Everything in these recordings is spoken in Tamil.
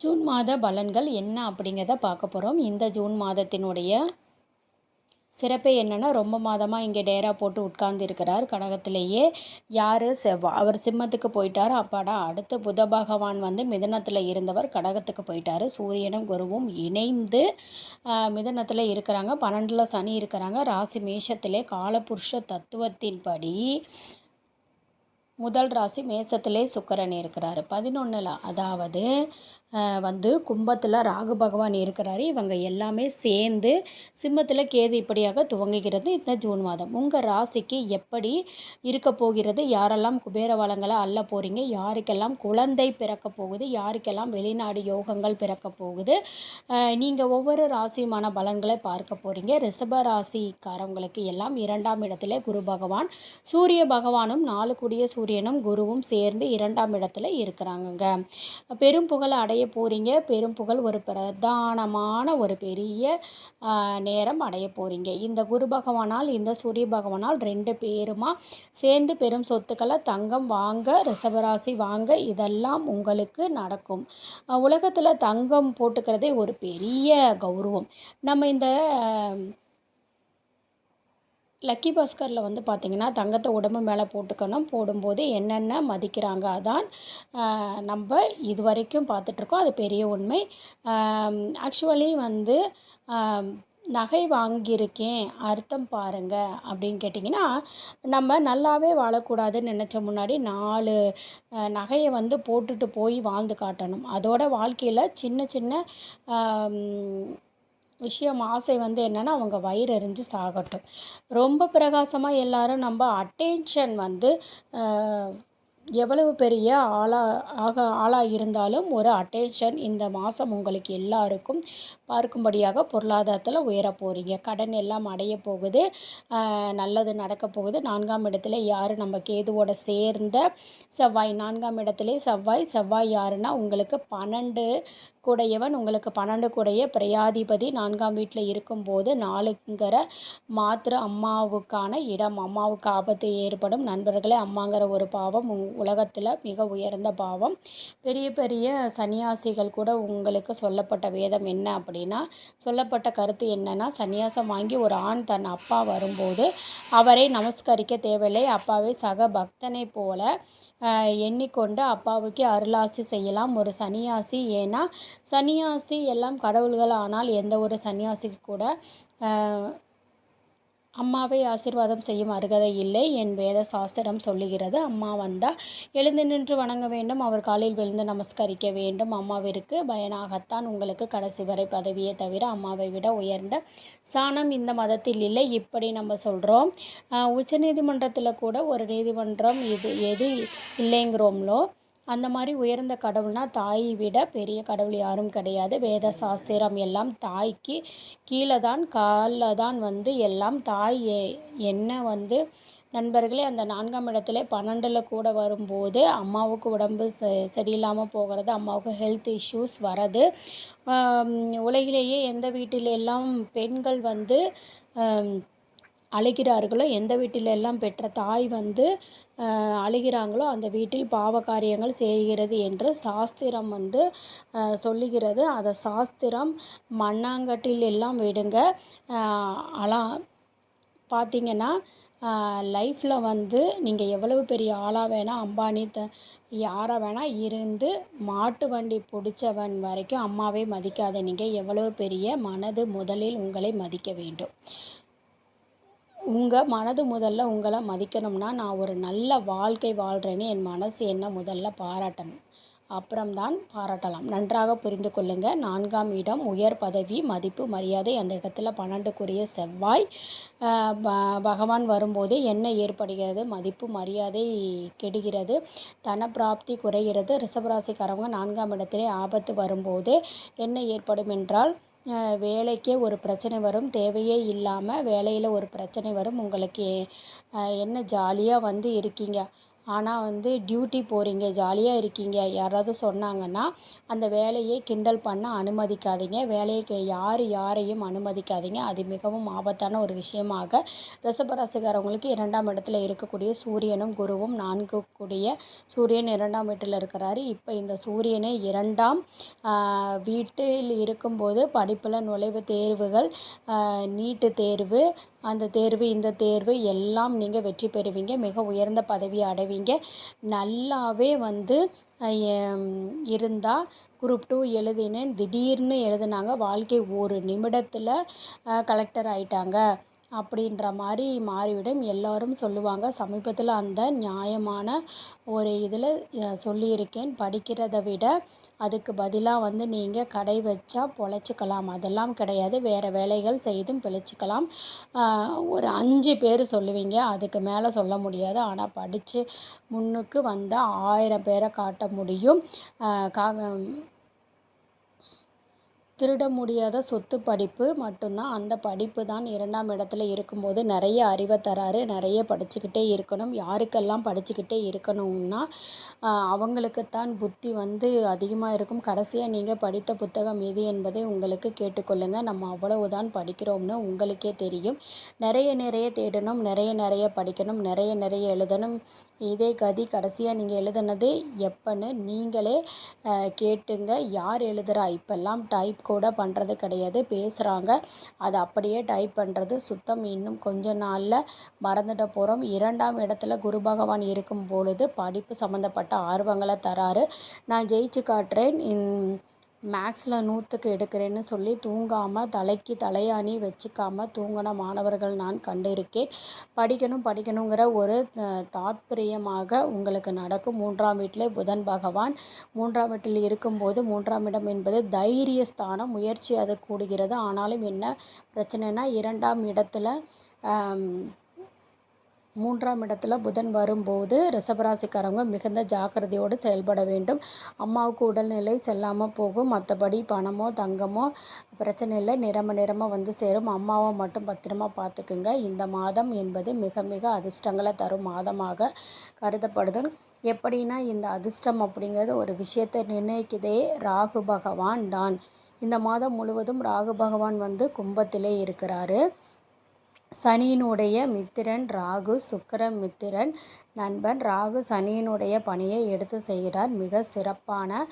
ஜூன் மாத பலன்கள் என்ன அப்படிங்கிறத பார்க்க போகிறோம் இந்த ஜூன் மாதத்தினுடைய சிறப்பே என்னென்னா ரொம்ப மாதமாக இங்கே டேரா போட்டு உட்கார்ந்துருக்கிறார் கடகத்திலேயே யார் செவ்வா அவர் சிம்மத்துக்கு போயிட்டார்? அப்பாடா அடுத்து புத பகவான் வந்து மிதனத்தில் இருந்தவர் கடகத்துக்கு போயிட்டார். சூரியனும் குருவும் இணைந்து மிதனத்தில் இருக்கிறாங்க. பன்னெண்டில் சனி இருக்கிறாங்க. ராசி மேஷத்திலே காலபுருஷ தத்துவத்தின்படி முதல் ராசி மேசத்திலே சுக்கரன் இருக்கிறாரு. பதினொன்றில் அதாவது வந்து கும்பத்தில் ராகு பகவான் இருக்கிறாரு. இவங்க எல்லாமே சேர்ந்து சிம்மத்தில் கேது இப்படியாக துவங்குகிறது இந்த ஜூன் மாதம். உங்கள் ராசிக்கு எப்படி இருக்க போகிறது? யாரெல்லாம் குபேர வளங்களை அள்ள போகிறீங்க யாருக்கெல்லாம் குழந்தை பிறக்க போகுது? யாருக்கெல்லாம் வெளிநாடு யோகங்கள் பிறக்க போகுது? நீங்கள் ஒவ்வொரு ராசியுமான பலன்களை பார்க்க போகிறீங்க ரிஷப ராசிக்காரவங்களுக்கு எல்லாம் இரண்டாம் இடத்துல குரு பகவான். சூரிய பகவானும் நாலு கூடிய சூரியனும் குருவும் சேர்ந்து இரண்டாம் இடத்துல இருக்கிறாங்கங்க. பெரும் புகழ் அடைய போகிறீங்க பெரும் புகழ் ஒரு பிரதானமான ஒரு பெரிய நேரம் அடைய போகிறீங்க இந்த குரு பகவானால் இந்த சூரிய பகவானால் ரெண்டு பேருமா சேர்ந்து பெரும் சொத்துக்களை தங்கம் வாங்க ரிசவராசி வாங்க இதெல்லாம் உங்களுக்கு நடக்கும். உலகத்தில் தங்கம் போட்டுக்கிறதே ஒரு பெரிய கௌரவம். நம்ம இந்த லக்கி பாஸ்கரில் வந்து பார்த்திங்கன்னா தங்கத்தை உடம்பு மேலே போட்டுக்கணும். போடும்போது என்னென்ன மதிக்கிறாங்க அதான் நம்ம இது வரைக்கும் பார்த்துட்ருக்கோம் அது பெரிய உண்மை. ஆக்சுவலி வந்து நகை வாங்கியிருக்கேன் அர்த்தம் பாருங்கள் அப்படின்னு கேட்டிங்கன்னா நம்ம நல்லாவே வாழக்கூடாதுன்னு நினச்ச முன்னாடி நாலு நகையை வந்து போட்டுட்டு போய் வாழ்ந்து காட்டணும். அதோட வாழ்க்கையில் சின்ன சின்ன விஷயம் ஆசை வந்து என்னென்னா அவங்க வயிறு எரிஞ்சு சாகட்டும். ரொம்ப பிரகாசமாக எல்லோரும் நம்ம அட்டென்ஷன் வந்து எவ்வளவு பெரிய ஆளாக ஆக ஆளாக இருந்தாலும் ஒரு அட்டென்ஷன் இந்த மாதம் உங்களுக்கு எல்லாருக்கும் பார்க்கும்படியாக பொருளாதாரத்தில் உயர போகிறீங்க கடன் எல்லாம் அடைய போகுது. நல்லது நடக்க போகுது. நான்காம் இடத்துல யார் நம்ம கேதுவோட சேர்ந்த செவ்வாய் நான்காம் இடத்துல செவ்வாய். செவ்வாய் யாருன்னா உங்களுக்கு பன்னெண்டு கூடையவன் உங்களுக்கு பன்னெண்டு கூடைய பிரயாதிபதி நான்காம் வீட்டில் இருக்கும்போது நாலுங்கிற மாத்திர அம்மாவுக்கான இடம் அம்மாவுக்கு ஆபத்து ஏற்படும். நண்பர்களே அம்மாங்கிற ஒரு பாவம் உலகத்தில் மிக உயர்ந்த பாவம். பெரிய பெரிய சன்னியாசிகள் கூட உங்களுக்கு சொல்லப்பட்ட வேதம் என்ன அப்படின்னா சொல்லப்பட்ட கருத்து என்னென்னா சன்னியாசம் வாங்கி ஒரு ஆண் தன் அப்பா வரும்போது அவரை நமஸ்கரிக்க தேவையில்லை. அப்பாவை சக பக்தனை போல எண்ணிக்கொண்டு அப்பாவுக்கு அருளாசி செய்யலாம். ஒரு சன்னியாசி ஏன்னா சன்னியாசி எல்லாம் கடவுள்கள் ஆனால் எந்த ஒரு சன்னியாசிக்கு கூட அம்மாவை ஆசிர்வாதம் செய்யும் அருகதை இல்லை என் வேத சாஸ்திரம் சொல்லுகிறது. அம்மா வந்தால் எழுந்து நின்று வணங்க வேண்டும். அவர் காலில் விழுந்து நமஸ்கரிக்க வேண்டும். அம்மாவிற்கு பயனாகத்தான் உங்களுக்கு கடைசி வரை பதவியே தவிர அம்மாவை விட உயர்ந்த சாணம் இந்த மதத்தில் இல்லை. இப்படி நம்ம சொல்கிறோம் உச்சநீதிமன்றத்தில் கூட ஒரு நீதிமன்றம் இது எது இல்லைங்கிறோம்லோ அந்த மாதிரி உயர்ந்த கடவுள்னா தாயை விட பெரிய கடவுள் யாரும் கிடையாது. வேத சாஸ்திரம் எல்லாம் தாய்க்கு கீழே தான் காலில் தான் வந்து எல்லாம் தாய் என்ன வந்து நண்பர்களே அந்த நான்காம் இடத்துல பன்னெண்டில் கூட வரும்போது அம்மாவுக்கு உடம்பு ச சரியில்லாமல் போகிறது அம்மாவுக்கு ஹெல்த் இஷ்யூஸ் வரது உலகிலேயே எந்த வீட்டிலெல்லாம் பெண்கள் வந்து அழுகிறார்களோ எந்த வீட்டில் எல்லாம் பெற்ற தாய் வந்து அழுகிறாங்களோ அந்த வீட்டில் பாவ காரியங்கள் செய்கிறது என்று சாஸ்திரம் வந்து சொல்லுகிறது. அதை சாஸ்திரம் மண்ணாங்கட்டில் எல்லாம் விடுங்க. அலா பார்த்திங்கன்னா லைஃப்பில் வந்து நீங்கள் எவ்வளவு பெரிய ஆளாக வேணால் அம்பானி த யாராக வேணால் இருந்து மாட்டு வண்டி பிடிச்சவன் வரைக்கும் அம்மாவே மதிக்காத நீங்கள் எவ்வளவு பெரிய மனது முதலில் உங்களை மதிக்க வேண்டும். உங்கள் மனது முதல்ல உங்களை மதிக்கணும்னா நான் ஒரு நல்ல வாழ்க்கை வாழ்கிறேன்னு என் மனசு என்ன முதல்ல பாராட்டணும். அப்புறம்தான் பாராட்டலாம். நன்றாக புரிந்து கொள்ளுங்கள் நான்காம் இடம் உயர் பதவி மதிப்பு மரியாதை. அந்த இடத்துல பன்னெண்டுக்குரிய செவ்வாய் பகவான் வரும்போது என்ன ஏற்படுகிறது? மதிப்பு மரியாதை கெடுகிறது. தன பிராப்தி குறைகிறது. ரிஷபராசிக்காரவங்க நான்காம் இடத்திலே ஆபத்து வரும்போது என்ன ஏற்படும் என்றால் வேலைக்கே ஒரு பிரச்சனை வரும் தேவையே இல்லாமல் வேலையில் ஒரு பிரச்சனை வரும். உங்களுக்கு என்ன ஜாலியாக வந்து இருக்கீங்க? ஆனால் வந்து டியூட்டி போகிறீங்க ஜாலியாக இருக்கீங்க யாராவது சொன்னாங்கன்னா அந்த வேலையை கிண்டல் பண்ண அனுமதிக்காதீங்க. வேலையை யார் யாரையும் அனுமதிக்காதீங்க. அது மிகவும் ஆபத்தான ஒரு விஷயமாக ரிஷபராசிக்காரவங்களுக்கு இரண்டாம் இடத்துல இருக்கக்கூடிய சூரியனும் குருவும் நான்கு கூடிய சூரியன் இரண்டாம் வீட்டில் இருக்கிறாரு. இப்போ இந்த சூரியனை இரண்டாம் வீட்டில் இருக்கும்போது படிப்பில் நுழைவுத் தேர்வுகள் நீட்டு தேர்வு அந்த தேர்வு இந்த தேர்வு எல்லாம் நீங்கள் வெற்றி பெறுவீங்க. மிக உயர்ந்த பதவி அடைவீங்க. நல்லாவே வந்து இருந்தால் குரூப் டூ எழுதினேன். திடீர்னு எழுதுனாங்க. வாழ்க்கை ஒரு நிமிடத்தில் கலெக்டர் ஆயிட்டாங்க. அப்படின்ற மாதிரி மாறிவிடும். எல்லோரும் சொல்லுவாங்க. சமீபத்தில் அந்த நியாயமான ஒரு இதில் சொல்லியிருக்கேன். படிக்கிறதை விட அதுக்கு பதிலாக வந்து நீங்கள் கடை வச்சா பொழைச்சிக்கலாம். அதெல்லாம் கிடையாது. வேறு வேலைகள் செய்தும் பிழைச்சிக்கலாம். ஒரு அஞ்சு பேர் சொல்லுவீங்க. அதுக்கு மேலே சொல்ல முடியாது. ஆனால் படித்து முன்னுக்கு வந்தால் ஆயிரம் பேரை காட்ட முடியும். கா திருட முடியாத சொத்து படிப்பு மட்டும்தான். அந்த படிப்பு தான் இரண்டாம் இடத்துல இருக்கும்போது நிறைய அறிவை தராரு நிறைய படிச்சுக்கிட்டே இருக்கணும். யாருக்கெல்லாம் படிச்சுக்கிட்டே இருக்கணும்னா அவங்களுக்குத்தான் புத்தி வந்து அதிகமாக இருக்கும். கடைசியாக நீங்கள் படித்த புத்தகம் எது என்பதை உங்களுக்கு கேட்டுக்கொள்ளுங்கள் நம்ம அவ்வளவுதான் படிக்கிறோம்னு உங்களுக்கே தெரியும். நிறைய நிறைய தேடணும் நிறைய நிறைய படிக்கணும் நிறைய நிறைய எழுதணும். இதே கதி கடைசியாக நீங்கள் எழுதுனது எப்போன்னு நீங்களே கேட்டுங்க. யார் எழுதுகிறா இப்போல்லாம் டைப் கூட பண்ணுறது கிடையாது. பேசுகிறாங்க அதை அப்படியே டைப் பண்ணுறது சுத்தம். இன்னும் கொஞ்ச நாளில் மறந்துட போகிறோம் இரண்டாம் இடத்துல குரு பகவான் இருக்கும் பொழுது படிப்பு சம்மந்தப்பட்ட ஆர்வங்களை தராரு. நான் ஜெயிச்சு காட்டுறேன். மேக்ஸில் நூற்றுக்கு எடுக்கிறேன்னு சொல்லி தூங்காமல் தலைக்கு தலையாணி வச்சுக்காமல் தூங்கின மாணவர்கள் நான் கண்டிருக்கேன். படிக்கணும் படிக்கணுங்கிற ஒரு தாத்பரியமாக உங்களுக்கு நடக்கும். மூன்றாம் வீட்டிலே புதன் பகவான். மூன்றாம் வீட்டில் இருக்கும்போது மூன்றாம் இடம் என்பது தைரிய ஸ்தானம். முயற்சி அது கூடுகிறது. ஆனாலும் என்ன பிரச்சனைனா இரண்டாம் இடத்துல மூன்றாம் இடத்துல புதன் வரும்போது ரிஷபராசிக்காரவங்க மிகுந்த ஜாக்கிரதையோடு செயல்பட வேண்டும். அம்மாவுக்கு உடல்நிலை செல்லாமல் போகும். மற்றபடி பணமோ தங்கமோ பிரச்சனை இல்லை. நிறம நிறமாக வந்து சேரும். அம்மாவை மட்டும் பத்திரமா பார்த்துக்குங்க. இந்த மாதம் என்பது மிக மிக அதிர்ஷ்டங்களை தரும் மாதமாக கருதப்படுது. எப்படின்னா இந்த அதிர்ஷ்டம் அப்படிங்கிறது ஒரு விஷயத்தை நிர்ணயிக்கதே ராகு பகவான் தான். இந்த மாதம் முழுவதும் ராகு பகவான் வந்து கும்பத்திலே இருக்கிறாரு. சனியினுடைய மித்திரன் ராகு சுக்கர மித்திரன் நண்பன் ராகு சனியினுடைய பணியை எடுத்து செய்கிறார். மிக சிறப்பான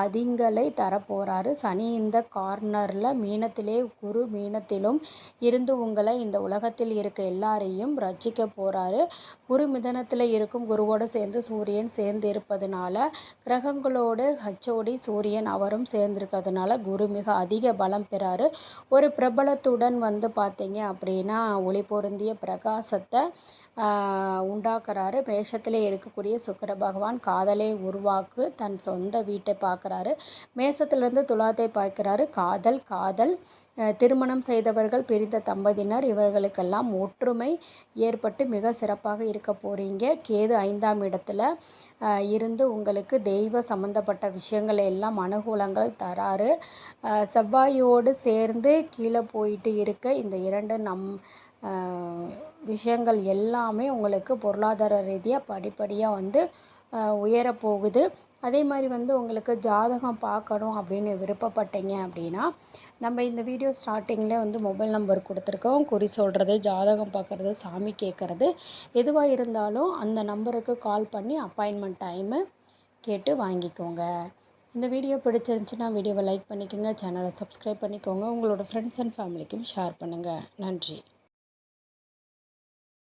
அதிங்களை தரப்போகிறாரு சனி இந்த கார்னரில் மீனத்திலே குரு மீனத்திலும் இருந்து உங்களை இந்த உலகத்தில் இருக்க எல்லாரையும் ரசிக்க போகிறாரு குரு மிதனத்தில் இருக்கும் குருவோடு சேர்ந்து சூரியன் சேர்ந்து இருப்பதுனால கிரகங்களோடு ஹச்சோடி சூரியன் அவரும் சேர்ந்திருக்கிறதுனால குரு மிக அதிக பலம் பெறாரு. ஒரு பிரபலத்துடன் வந்து பார்த்தீங்க அப்படின்னா ஒளி பொருந்திய பிரகாசத்தை உண்டாக்குறாரு. மேஷத்தில் இருக்கக்கூடிய சுக்கர பகவான் காதலை உருவாக்கு தன் சொந்த வீட்டை பார்க்குறாரு. மேசத்திலிருந்து துலாத்தை பார்க்கிறாரு. காதல் காதல். திருமணம் செய்தவர்கள் பிரிந்த தம்பதியினர் இவர்களுக்கெல்லாம் ஒற்றுமை ஏற்பட்டு மிக சிறப்பாக இருக்க போகிறீங்க கேது ஐந்தாம் இடத்துல இருந்து உங்களுக்கு தெய்வ சம்மந்தப்பட்ட விஷயங்கள் எல்லாம் அனுகூலங்கள் தராரு. செவ்வாயோடு சேர்ந்து கீழே போயிட்டு இருக்க இந்த இரண்டு நம் விஷயங்கள் எல்லாமே உங்களுக்கு பொருளாதார ரீதியாக படிப்படியாக வந்து உயரப்போகுது. அதே மாதிரி வந்து உங்களுக்கு ஜாதகம் பார்க்கணும் அப்படின்னு விருப்பப்பட்டீங்க அப்படின்னா நம்ம இந்த வீடியோ ஸ்டார்டிங்கில் வந்து மொபைல் நம்பர் கொடுத்துருக்கோம். குறி சொல்கிறது ஜாதகம் பார்க்குறது சாமி கேட்குறது எதுவாக இருந்தாலும் அந்த நம்பருக்கு கால் பண்ணி அப்பாயின்மெண்ட் டைமு கேட்டு வாங்கிக்கோங்க. இந்த வீடியோ பிடிச்சிருந்துச்சுன்னா வீடியோவை லைக் பண்ணிக்கோங்க சேனலை சப்ஸ்கிரைப் பண்ணிக்கோங்க. உங்களோட ஃப்ரெண்ட்ஸ் அண்ட் ஃபேமிலிக்கும் ஷேர் பண்ணுங்கள் நன்றி.